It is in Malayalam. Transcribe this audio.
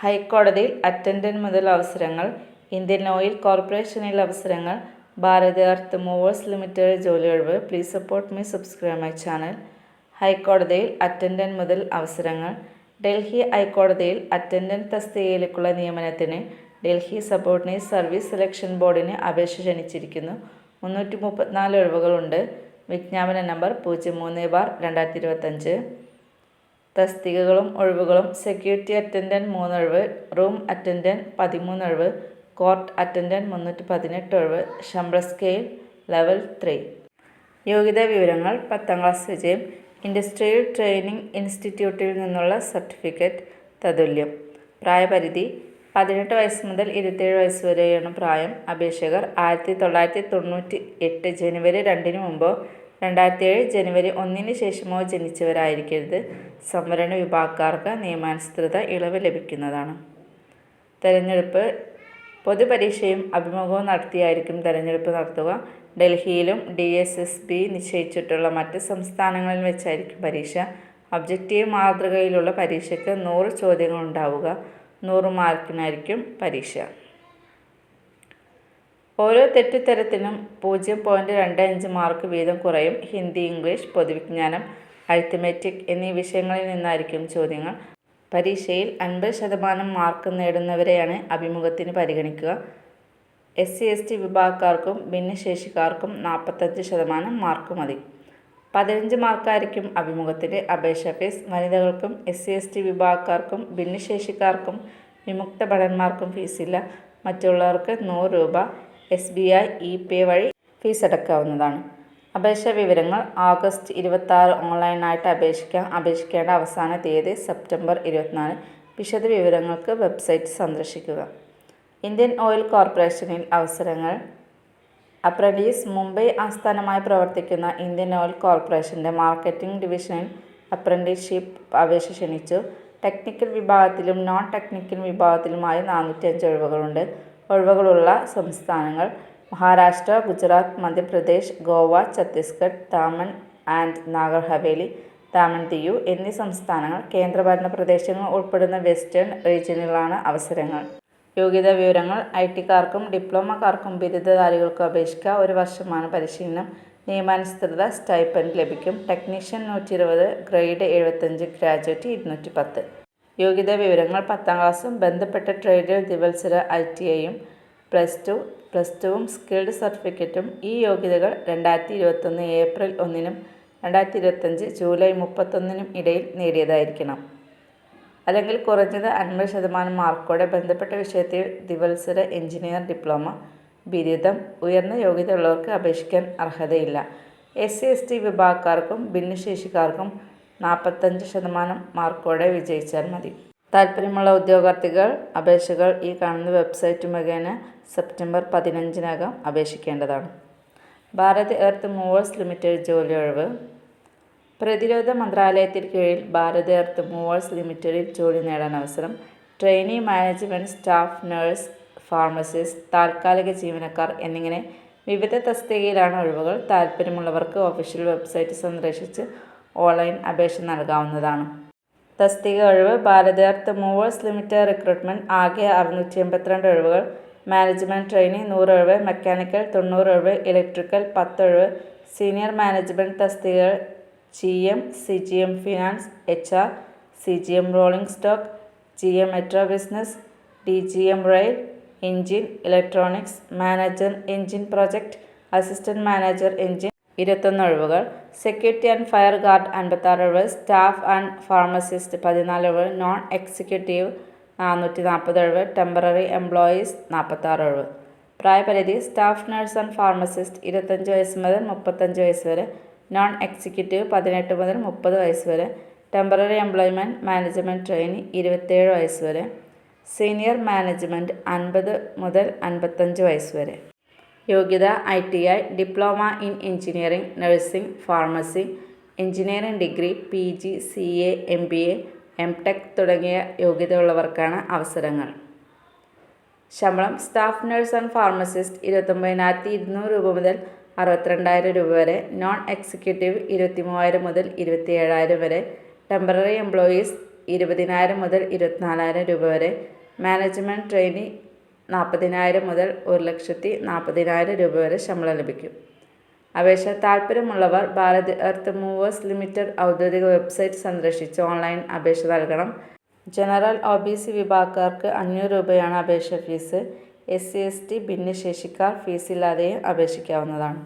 ഹൈക്കോടതിയിൽ അറ്റൻഡന്റ് മുതൽ അവസരങ്ങൾ ഇന്ത്യൻ ഓയിൽ കോർപ്പറേഷനിൽ അവസരങ്ങൾ ഭാരത് എർത്ത് മൂവേഴ്സ് ലിമിറ്റഡ് ജോലി ഒഴിവ്. Please support me subscribe my channel. ഹൈക്കോടതിയിൽ അറ്റൻഡന്റ് മുതൽ അവസരങ്ങൾ ഡൽഹി ഹൈക്കോടതിയിൽ അറ്റൻഡന്റ് തസ്തികയിലേക്കുള്ള നിയമനത്തിന് ഡൽഹി സബോർഡിനേറ്റ് സർവീസ് സെലക്ഷൻ ബോർഡിന് അപേക്ഷ ക്ഷണിച്ചിരിക്കുന്നു. മുന്നൂറ്റി മുപ്പത്തിനാല് ഒഴിവുകളുണ്ട്. വിജ്ഞാപന നമ്പർ പൂജ്യം മൂന്ന് ബാർ രണ്ടായിരത്തി ഇരുപത്തഞ്ച് തസ്തികകളും ഒഴിവുകളും സെക്യൂരിറ്റി അറ്റൻഡന്റ് മൂന്നൊഴിവ് റൂം അറ്റൻഡന്റ് പതിമൂന്നൊഴിവ് കോർട്ട് അറ്റൻഡന്റ് മുന്നൂറ്റി പതിനെട്ട് ഒഴിവ് ശമ്പള സ്കെയിൽ ലെവൽ ത്രീ യോഗ്യതാ വിവരങ്ങൾ പത്താം ക്ലാസ് വിജയം ഇൻഡസ്ട്രിയൽ ട്രെയിനിംഗ് ഇൻസ്റ്റിറ്റ്യൂട്ടിൽ നിന്നുള്ള സർട്ടിഫിക്കറ്റ് തതുല്യം. പ്രായപരിധി പതിനെട്ട് വയസ്സ് മുതൽ ഇരുപത്തേഴ് വയസ്സ് വരെയാണ് പ്രായം. അപേക്ഷകർ ആയിരത്തി തൊള്ളായിരത്തി തൊണ്ണൂറ്റി എട്ട് ജനുവരി രണ്ടിന് മുമ്പോ രണ്ടായിരത്തി ഏഴ് ജനുവരി ഒന്നിന് ശേഷമോ ജനിച്ചവരായിരിക്കരുത്. സംവരണ വിഭാഗക്കാർക്ക് നിയമാനുസൃത ഇളവ് ലഭിക്കുന്നതാണ്. തെരഞ്ഞെടുപ്പ് പൊതുപരീക്ഷയും അഭിമുഖവും നടത്തിയായിരിക്കും തെരഞ്ഞെടുപ്പ് നടത്തുക. ഡൽഹിയിലും ഡി എസ് എസ് ബി നിശ്ചയിച്ചിട്ടുള്ള മറ്റ് സംസ്ഥാനങ്ങളിൽ വെച്ചായിരിക്കും പരീക്ഷ. ഒബ്ജക്റ്റീവ് മാതൃകയിലുള്ള പരീക്ഷയ്ക്ക് നൂറ് ചോദ്യങ്ങൾ ഉണ്ടാവുക. നൂറ് മാർക്കിനായിരിക്കും പരീക്ഷ. ഓരോ തെറ്റുത്തരത്തിനും പൂജ്യം പോയിന്റ് രണ്ട് അഞ്ച് മാർക്ക് വീതം കുറയും. ഹിന്ദി ഇംഗ്ലീഷ് പൊതുവിജ്ഞാനം അരിത്തമെറ്റിക് എന്നീ വിഷയങ്ങളിൽ നിന്നായിരിക്കും ചോദ്യങ്ങൾ. പരീക്ഷയിൽ അൻപത് ശതമാനം മാർക്ക് നേടുന്നവരെയാണ് അഭിമുഖത്തിന് പരിഗണിക്കുക. എസ് സി എസ് ടി വിഭാഗക്കാർക്കും ഭിന്നശേഷിക്കാർക്കും നാൽപ്പത്തഞ്ച് ശതമാനം മാർക്ക് മതി. പതിനഞ്ച് മാർക്കായിരിക്കും അഭിമുഖത്തിന്റെ അപേക്ഷ ഫീസ് വനിതകൾക്കും എസ് സി എസ് ടി വിഭാഗക്കാർക്കും ഭിന്നശേഷിക്കാർക്കും വിമുക്ത ഭടന്മാർക്കും ഫീസില്ല മറ്റുള്ളവർക്ക് നൂറ് രൂപ S B I E pay വഴി ഫീസ് അടക്കാവുന്നതാണ്. അപേക്ഷാ വിവരങ്ങൾ ഓഗസ്റ്റ് ഇരുപത്താറ് ഓൺലൈനായിട്ട് അപേക്ഷിക്കാം. അപേക്ഷിക്കേണ്ട അവസാന തീയതി സെപ്റ്റംബർ ഇരുപത്തിനാല്. വിശദ വിവരങ്ങൾക്ക് വെബ്സൈറ്റ് സന്ദർശിക്കുക. ഇന്ത്യൻ ഓയിൽ കോർപ്പറേഷനിൽ അവസരങ്ങൾ. അപ്രന്റീസ് മുംബൈ ആസ്ഥാനമായി പ്രവർത്തിക്കുന്ന ഇന്ത്യൻ ഓയിൽ കോർപ്പറേഷന്റെ മാർക്കറ്റിംഗ് ഡിവിഷനിൽ അപ്രന്റീസ്ഷിപ്പ് അപേക്ഷ ക്ഷണിച്ചു. ടെക്നിക്കൽ വിഭാഗത്തിലും നോൺ ടെക്നിക്കൽ വിഭാഗത്തിലുമായി നാനൂറ്റി അഞ്ച് ഒഴിവുകളുണ്ട്. ഒഴിവുകളുള്ള സംസ്ഥാനങ്ങൾ മഹാരാഷ്ട്ര ഗുജറാത്ത് മധ്യപ്രദേശ് ഗോവ ഛത്തീസ്ഗഡ് ദാമൻ ആൻഡ് നാഗർ ഹവേലി ദാമൻ ദിയു എന്നീ സംസ്ഥാനങ്ങൾ കേന്ദ്രഭരണ പ്രദേശങ്ങൾ ഉൾപ്പെടുന്ന വെസ്റ്റേൺ റീജിയനിലാണ് അവസരങ്ങൾ. യോഗ്യതാ വിവരങ്ങൾ ഐ ടിക്കാർക്കും ഡിപ്ലോമക്കാർക്കും ബിരുദധാരികൾക്കും അപേക്ഷിക്കാം. ഒരു വർഷമാണ് പരിശീലനം. നിയമാനുസൃത സ്റ്റൈപ്പൻ ലഭിക്കും. ടെക്നീഷ്യൻ നൂറ്റി ഇരുപത് ഗ്രേഡ് എഴുപത്തഞ്ച് ഗ്രാജുവേറ്റ് ഇരുന്നൂറ്റി പത്ത് യോഗ്യതാ വിവരങ്ങൾ പത്താം ക്ലാസ്സും ബന്ധപ്പെട്ട ട്രേഡ് ദിവത്സര ഐ ടി ഐയും പ്ലസ് ടു പ്ലസ് ടുവും സ്കിൽഡ് സർട്ടിഫിക്കറ്റും ഈ യോഗ്യതകൾ രണ്ടായിരത്തി ഇരുപത്തൊന്ന് ഏപ്രിൽ ഒന്നിനും രണ്ടായിരത്തി ഇരുപത്തഞ്ച് ജൂലൈ മുപ്പത്തൊന്നിനും ഇടയിൽ നേടിയതായിരിക്കണം. അല്ലെങ്കിൽ കുറഞ്ഞത് അൻപത് ശതമാനം മാർക്കോടെ ബന്ധപ്പെട്ട വിഷയത്തിൽ ദിവത്സര എഞ്ചിനീയർ ഡിപ്ലോമ ബിരുദം ഉയർന്ന യോഗ്യത ഉള്ളവർക്ക് അപേക്ഷിക്കാൻ അർഹതയില്ല. എസ് സി എസ് ടി വിഭാഗക്കാർക്കും ഭിന്നശേഷിക്കാർക്കും നാൽപ്പത്തഞ്ച് ശതമാനം മാർക്കോടെ വിജയിച്ചാൽ മതി. താല്പര്യമുള്ള ഉദ്യോഗാർത്ഥികൾ അപേക്ഷകൾ ഈ കാണുന്ന വെബ്സൈറ്റ് മുഖേന സെപ്റ്റംബർ പതിനഞ്ചിനകം അപേക്ഷിക്കേണ്ടതാണ്. ഭാരത് എർത്ത് മൂവേഴ്സ് ലിമിറ്റഡ് ജോലി ഒഴിവ്. പ്രതിരോധ മന്ത്രാലയത്തിന് കീഴിൽ ഭാരത് എർത്ത് മൂവേഴ്സ് ലിമിറ്റഡിൽ ജോലി നേടാൻ അവസരം. Trainee management staff nurse pharmacist താൽക്കാലിക ജീവനക്കാർ എന്നിങ്ങനെ വിവിധ തസ്തികയിലാണ് ഒഴിവുകൾ. താല്പര്യമുള്ളവർക്ക് ഒഫീഷ്യൽ വെബ്സൈറ്റ് സന്ദർശിച്ച് ഓൺലൈൻ അപേക്ഷ നൽകാവുന്നതാണ്. തസ്തിക ഒഴിവ് Bharat earth movers limited recruitment ആകെ അറുന്നൂറ്റി എൺപത്തിരണ്ട് ഒഴിവുകൾ മാനേജ്മെന്റ് ട്രെയിനി നൂറ് ഒഴിവ് മെക്കാനിക്കൽ തൊണ്ണൂറ് ഒഴിവ് ഇലക്ട്രിക്കൽ പത്തൊഴിവ് സീനിയർ മാനേജ്മെന്റ് തസ്തികകൾ G M C G M finance H R C G M rolling stock G M metro business D G M rail engine electronics manager engine project assistant manager engine ഇരുപത്തൊന്ന് ഒഴിവുകൾ. സെക്യൂരിറ്റി ആൻഡ് ഫയർ ഗാർഡ് അൻപത്താറ് ഒഴിവ് സ്റ്റാഫ് ആൻഡ് ഫാർമസിസ്റ്റ് പതിനാല് ഒഴിവ് നോൺ എക്സിക്യൂട്ടീവ് നാനൂറ്റി നാൽപ്പത് ഒഴിവ് ടെമ്പററി എംപ്ലോയീസ് നാൽപ്പത്താറ് ഒഴിവ് പ്രായപരിധി സ്റ്റാഫ് നഴ്സ് ആൻഡ് ഫാർമസിസ്റ്റ് ഇരുപത്തഞ്ച് വയസ്സ് മുതൽ മുപ്പത്തഞ്ച് വയസ്സ് വരെ. നോൺ എക്സിക്യൂട്ടീവ് പതിനെട്ട് മുതൽ മുപ്പത് വയസ്സ് വരെ. ടെമ്പററി എംപ്ലോയ്മെന്റ് മാനേജ്മെന്റ് ട്രെയിനി ഇരുപത്തേഴ് വയസ്സ് വരെ. സീനിയർ മാനേജ്മെന്റ് അൻപത് മുതൽ അൻപത്തഞ്ച് വയസ്സ് വരെ. യോഗ്യത I T I diploma in engineering nursing pharmacy engineering degree P G C A M B A M tech തുടങ്ങിയ യോഗ്യതയുള്ളവർക്കാണ് അവസരങ്ങൾ. ശമ്പളം സ്റ്റാഫ് നഴ്സ് ആൻഡ് ഫാർമസിസ്റ്റ് ഇരുപത്തൊമ്പതിനായിരത്തി ഇരുന്നൂറ് രൂപ മുതൽ അറുപത്തിരണ്ടായിരം രൂപ വരെ നോൺ എക്സിക്യൂട്ടീവ് ഇരുപത്തി മൂവായിരം മുതൽ ഇരുപത്തി ഏഴായിരം വരെ ടെമ്പററി എംപ്ലോയീസ് ഇരുപതിനായിരം മുതൽ ഇരുപത്തിനാലായിരം രൂപ വരെ മാനേജ്മെന്റ് ട്രെയിനി നാൽപ്പതിനായിരം മുതൽ ഒരു ലക്ഷത്തി നാൽപ്പതിനായിരം രൂപ വരെ ശമ്പളം ലഭിക്കും. അപേക്ഷ താൽപ്പര്യമുള്ളവർ ഭാരത് എർത്ത് മൂവേഴ്സ് ലിമിറ്റഡ് ഔദ്യോഗിക വെബ്സൈറ്റ് സന്ദർശിച്ച് ഓൺലൈൻ അപേക്ഷ നൽകണം. ജനറൽ ഒ ബി സി വിഭാഗക്കാർക്ക് അഞ്ഞൂറ് രൂപയാണ് അപേക്ഷ fees. S C S T ഭിന്നശേഷിക്കാർ ഫീസില്ലാതെയും അപേക്ഷിക്കാവുന്നതാണ്.